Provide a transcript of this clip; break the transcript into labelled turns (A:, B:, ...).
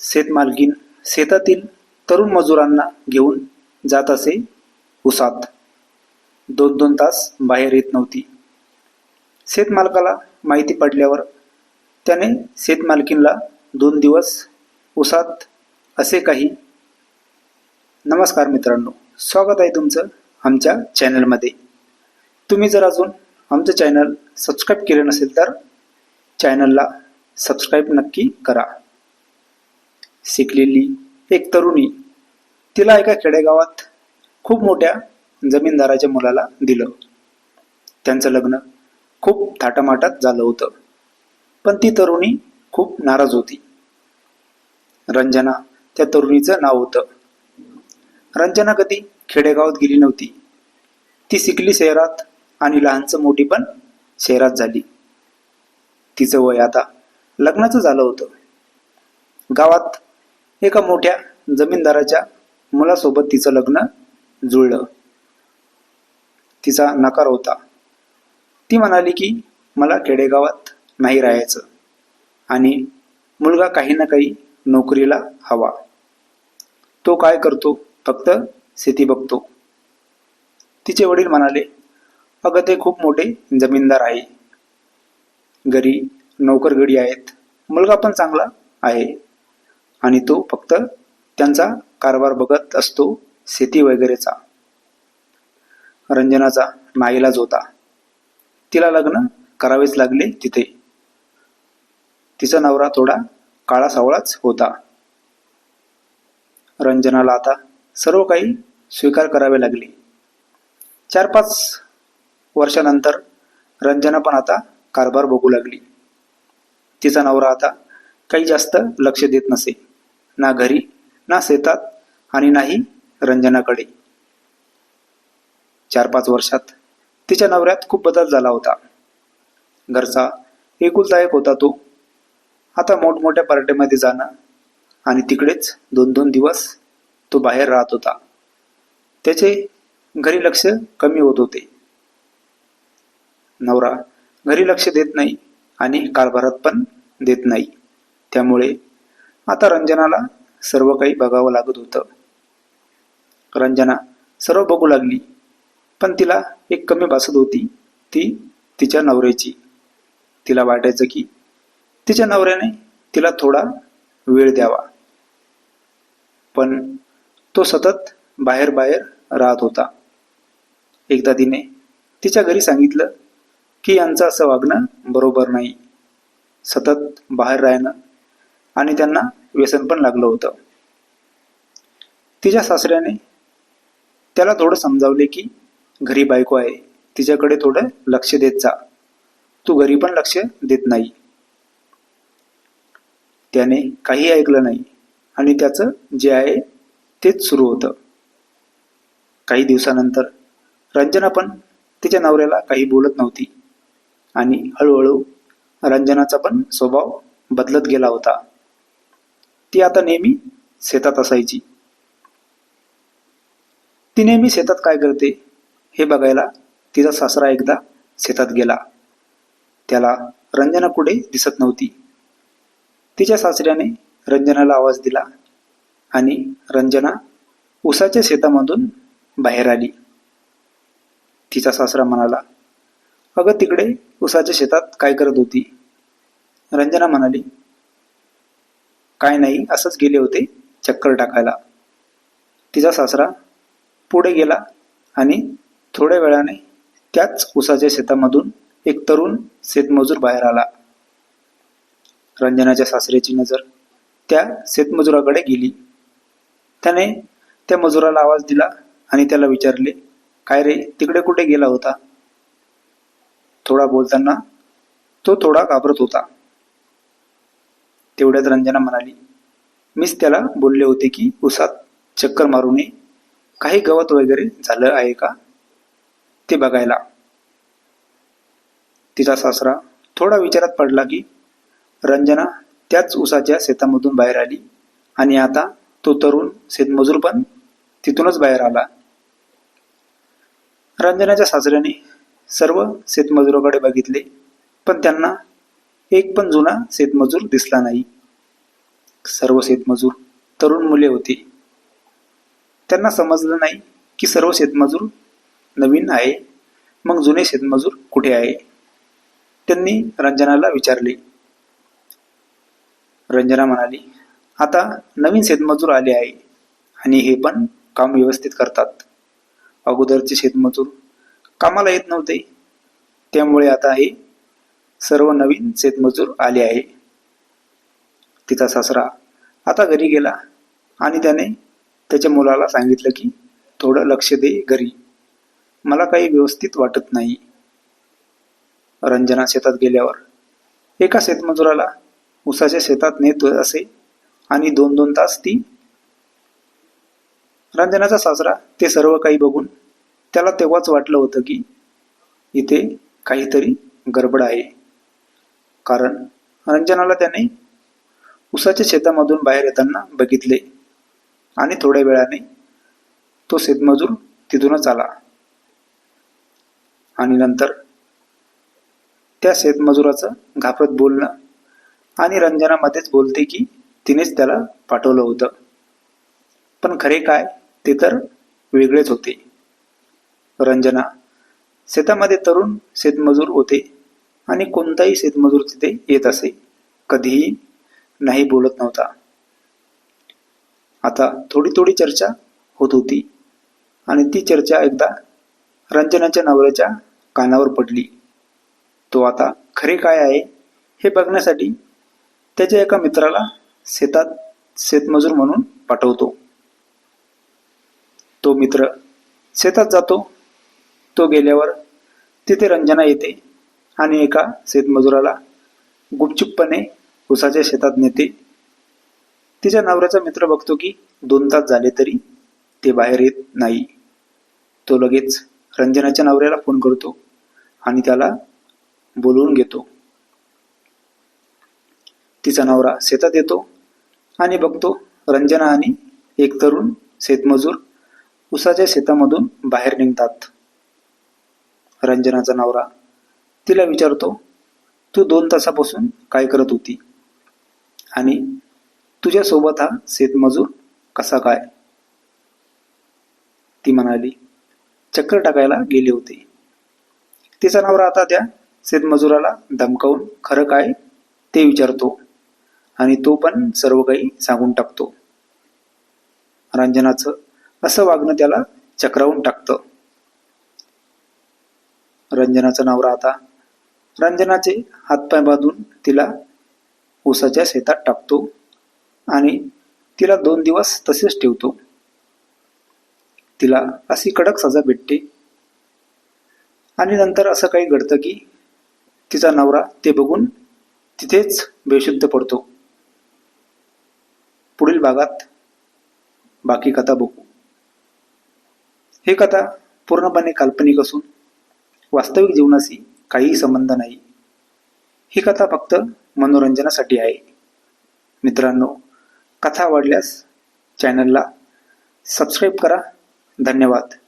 A: शेतमालकीण शेतातील तरुण मजुरांना घेऊन जात असे उसात. दोन दोन तास बाहेर येत नव्हती. शेतमालकाला माहिती पडल्यावर त्याने शेतमालकीनला दोन दिवस उसात असे काही नमस्कार मित्रांनो स्वागत आहे तुमचं आमच्या चॅनलमध्ये. तुम्ही जर अजून आमचं चॅनल सबस्क्राईब केलं नसेल तर चॅनलला सबस्क्राईब नक्की करा. शिकलेली एक तरुणी तिला एका खेडेगावात खूप मोठ्या जमीनदाराच्या मुलाला दिलं. त्यांचं लग्न खूप थाटामाटात झालं होतं. पण ती तरुणी खूप नाराज होती. रंजना त्या तरुणीचं नाव होतं. रंजना कधी खेडेगावात गेली नव्हती. ती शिकली शहरात आणि लहानचं मोठी पण शहरात झाली. तिचं वय आता लग्नाचं झालं होतं. गावात एका मोठ्या जमीनदाराच्या मुलासोबत तिचं लग्न जुळलं. तिचा नकार होता. ती म्हणाली की मला खेडेगावात नाही राहायचं आणि मुलगा काही ना काही नोकरीला हवा. तो काय करतो? फक्त शेती बघतो. तिचे वडील म्हणाले अगं ते खूप मोठे जमीनदार आहे. घरी नोकरगडी आहेत. मुलगा पण चांगला आहे. आणि तो फक्त त्यांचा कारभार बघत असतो शेती वगैरेचा. रंजनाचा नाईलाज होता तिला लग्न करावेच लागले तिथे. तिचा नवरा थोडा काळा सावळाच होता. रंजनाला आता सर्व काही स्वीकार करावे लागले. चार पाच वर्षानंतर रंजना पण आता कारभार बघू लागली. तिचा नवरा आता काही जास्त लक्ष देत नसे. ना घरी ना शेतात आणि नाही रंजनाकडे. चार पाच वर्षात तिच्या नवऱ्यात खूप बदल झाला होता. घरचा एकुलता एक होता तो. आता मोठमोठ्या पार्ट्यामध्ये जाणं आणि तिकडेच दोन दोन दिवस तो बाहेर राहत होता. त्याचे घरी लक्ष कमी होत होते. नवरा घरी लक्ष देत नाही आणि कारभारात पण देत नाही. त्यामुळे आता रंजनाला सर्व काही बघावं लागत होतं. रंजना सर्व बघू लागली पण तिला एक कमी भासत होती ती तिच्या नवऱ्याची. तिला वाटायचं की तिच्या नवऱ्याने तिला थोडा वेळ द्यावा. पण तो सतत बाहेर बाहेर राहत होता. एकदा तिने तिच्या घरी सांगितलं की यांचं असं वागणं बरोबर नाही. सतत बाहेर राहणं आणि त्यांना व्यसन पण लागलं होतं. तिच्या सासऱ्याने त्याला थोडं समजावले की घरी बायको आहे तिच्याकडे थोडं लक्ष देत जा. तू घरी पण लक्ष देत नाही. त्याने काही ऐकलं नाही आणि त्याचं जे आहे तेच सुरू होतं. काही दिवसानंतर रंजना पण तिच्या नवऱ्याला काही बोलत नव्हती आणि हळूहळू रंजनाचा पण स्वभाव बदलत गेला होता. ती आता नेहमी शेतात असायची. ती नेहमी शेतात काय करते? हे बघायला तिचा सासरा एकदा शेतात गेला. त्याला रंजना कुठे दिसत नव्हती. तिच्या सासऱ्याने रंजनाला आवाज दिला आणि रंजना उसाच्या शेतामधून बाहेर आली. तिचा सासरा म्हणाला अगं तिकडे उसाच्या शेतात काय करत होती? रंजना म्हणाली काय नाही असंच गेले होते चक्कर टाकायला. तिचा सासरा पुढे गेला आणि थोड्या वेळाने त्याच उसाच्या शेतामधून एक तरुण शेतमजूर बाहेर आला. रंजनाच्या सासऱ्याची नजर त्या शेतमजुराकडे गेली. त्याने त्या मजुराला आवाज दिला आणि त्याला विचारले काय रे तिकडे कुठे गेला होता? थोडा बोलताना तो थोडा घाबरत होता. तेवढ्यात रंजना म्हणाली मीच त्याला बोलले होते की उसात चक्कर मारू नये. काही गवत वगैरे झालं आहे का? ते बघायला. तिचा सासरा थोडा विचारात पडला की रंजना त्याच उसाच्या शेतामधून बाहेर आली आणि आता तो तरुण शेतमजूर पण तिथूनच बाहेर आला. रंजनाच्या सासऱ्याने सर्व शेतमजुराकडे बघितले पण त्यांना एक पण जुना शेतमजूर दिसला नाही. सर्व शेतमजूर तरुण मुले होती. त्यांना समजलं नाही की सर्व शेतमजूर नवीन आहे. मग जुने शेतमजूर कुठे आहे? त्यांनी रंजनाला विचारले. रंजना म्हणाली आता नवीन शेतमजूर आले आहे आणि हे पण काम व्यवस्थित करतात. अगोदरचे शेतमजूर कामाला येत नव्हते. त्यामुळे आता हे सर्व नवीन शेतमजूर आले आहे. तिचा सासरा आता घरी गेला आणि त्याने त्याच्या मुलाला सांगितलं की थोडं लक्ष दे घरी. मला काही व्यवस्थित वाटत नाही. रंजना शेतात गेल्यावर एका शेतमजुराला उसाच्या शेतात नेत असे आणि दोन दोन तास ती रंजनाचा सासरा ते सर्व काही बघून त्याला तेव्हाच वाटलं होतं की इथे काहीतरी गडबड आहे. कारण रंजनाला त्याने उसाच्या शेतामधून बाहेर येताना बघितले. आणि थोड्या वेळाने तो शेतमजूर तिथूनच आला. आणि नंतर त्या शेतमजुराचं घाबरत बोलणं आणि रंजनामध्येच बोलते की तिनेच त्याला पाठवलं होतं. पण खरे काय ते तर वेगळेच होते. रंजना शेतामध्ये तरुण शेतमजूर होते. आणि कोणताही शेतमजूर तिथे येत असे. कधीही नाही बोलत नव्हता. आता थोडी थोडी चर्चा होत होती आणि ती चर्चा एकदा रंजनाच्या नवऱ्याच्या कानावर पडली. तो आता खरे काय आहे हे बघण्यासाठी त्याच्या एका मित्राला शेतात शेतमजूर म्हणून पाठवतो. तो मित्र शेतात जातो. तो गेल्यावर तिथे रंजना येते. आणि एका शेतमजुराला गुपचुपपणे उसाच्या शेतात नेते. तिच्या नवऱ्याचा मित्र बघतो की दोन तास झाले तरी ते बाहेर येत नाही. तो लगेच रंजनाच्या नवऱ्याला फोन करतो आणि त्याला बोलवून घेतो. तिचा नवरा शेतात येतो आणि बघतो रंजना आणि एक तरुण शेतमजूर उसाच्या शेतामधून बाहेर निघतात. रंजनाचा नवरा तिला विचारतो तू दोन तासापासून काय करत होती? आणि तुझ्यासोबत हा शेतमजूर कसा काय? ती म्हणाली चक्कर टाकायला गेले होते. तिचा नवरा आता त्या शेतमजुराला धमकावून खरं काय ते विचारतो आणि तो पण सर्व काही सांगून टाकतो. रंजनाचं असं वागणं त्याला चक्रावून टाकतं. रंजनाचा नवरा आता रंजनाचे हातपाय बांधून तिला ऊसाच्या शेतात टाकतो आणि तिला दोन दिवस तसेच ठेवतो. तिला अशी कडक सजा भेटते. आणि नंतर असं काही घडतं की तिचा नवरा ते बघून तिथेच बेशुद्ध पडतो. पुढील भागात बाकी कथा बघू. ही कथा पूर्णपणे काल्पनिक असून वास्तविक जीवनाशी काहीही संबंध नाही. ही कथा फक्त मनोरंजनासाठी आहे. मित्रांनो कथा आवडल्यास चॅनलला सबस्क्राईब करा. धन्यवाद.